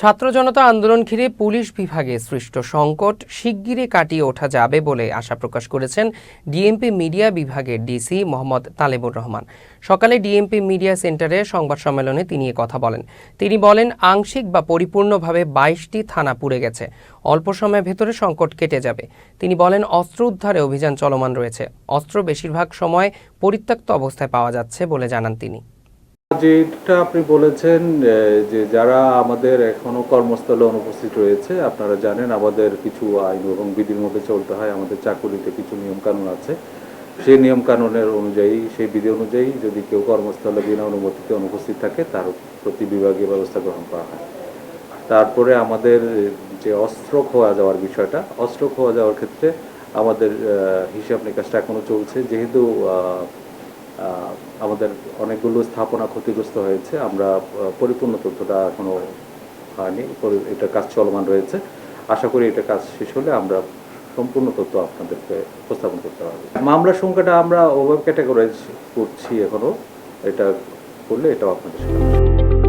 ছাত্র জনতা আন্দোলন ঘিরে পুলিশ বিভাগে সৃষ্ট সংকট শিগগিরই কাটিয়ে ওঠা যাবে বলে আশা প্রকাশ করেছেন ডিএমপি মিডিয়া বিভাগের ডিসি মোহাম্মদ তালেবুর রহমান। সকালে ডিএমপি মিডিয়া সেন্টারে সংবাদ সম্মেলনে তিনি কথা বলেন। তিনি বলেন, আংশিক বা পরিপূর্ণভাবে বাইশটি থানা পুড়ে গেছে। অল্প সময়ের ভেতরে সংকট কেটে যাবে। তিনি বলেন, অস্ত্র উদ্ধারে অভিযান চলমান রয়েছে। অস্ত্র বেশিরভাগ সময় পরিত্যক্ত অবস্থায় পাওয়া যাচ্ছে বলে জানান তিনি। যেটা আপনি বলেছেন যে যারা আমাদের এখনও কর্মস্থলে অনুপস্থিত রয়েছে, আপনারা জানেন আমাদের কিছু আইন এবং বিধির মধ্যে চলতে হয়, আমাদের চাকুরিতে কিছু নিয়ম কানুন আছে। সেই নিয়ম কানুনের অনুযায়ী, সেই বিধি অনুযায়ী যদি কেউ কর্মস্থলে বিনা অনুমতিতে অনুপস্থিত থাকে, তার প্রতি বিভাগীয় ব্যবস্থা গ্রহণ করা হয়। তারপরে আমাদের যে অস্ত্র খোয়া যাওয়ার বিষয়টা, অস্ত্র খোয়া যাওয়ার ক্ষেত্রে আমাদের হিসাব নিকাশটা এখনও চলছে। যেহেতু আমাদের অনেকগুলো স্থাপনা ক্ষতিগ্রস্ত হয়েছে। আমরা পরিপূর্ণ তথ্যটা এখনও হয়নি এটা কাজ চলমান রয়েছে। আশা করি এটা কাজ শেষ হলে আমরা সম্পূর্ণ তথ্য আপনাদেরকে উপস্থাপন করতে পারব। মামলার সংখ্যাটা আমরা ওভাবে ক্যাটাগরাইজ করছি এখনও এটা করলে এটাও আপনাদের সাথে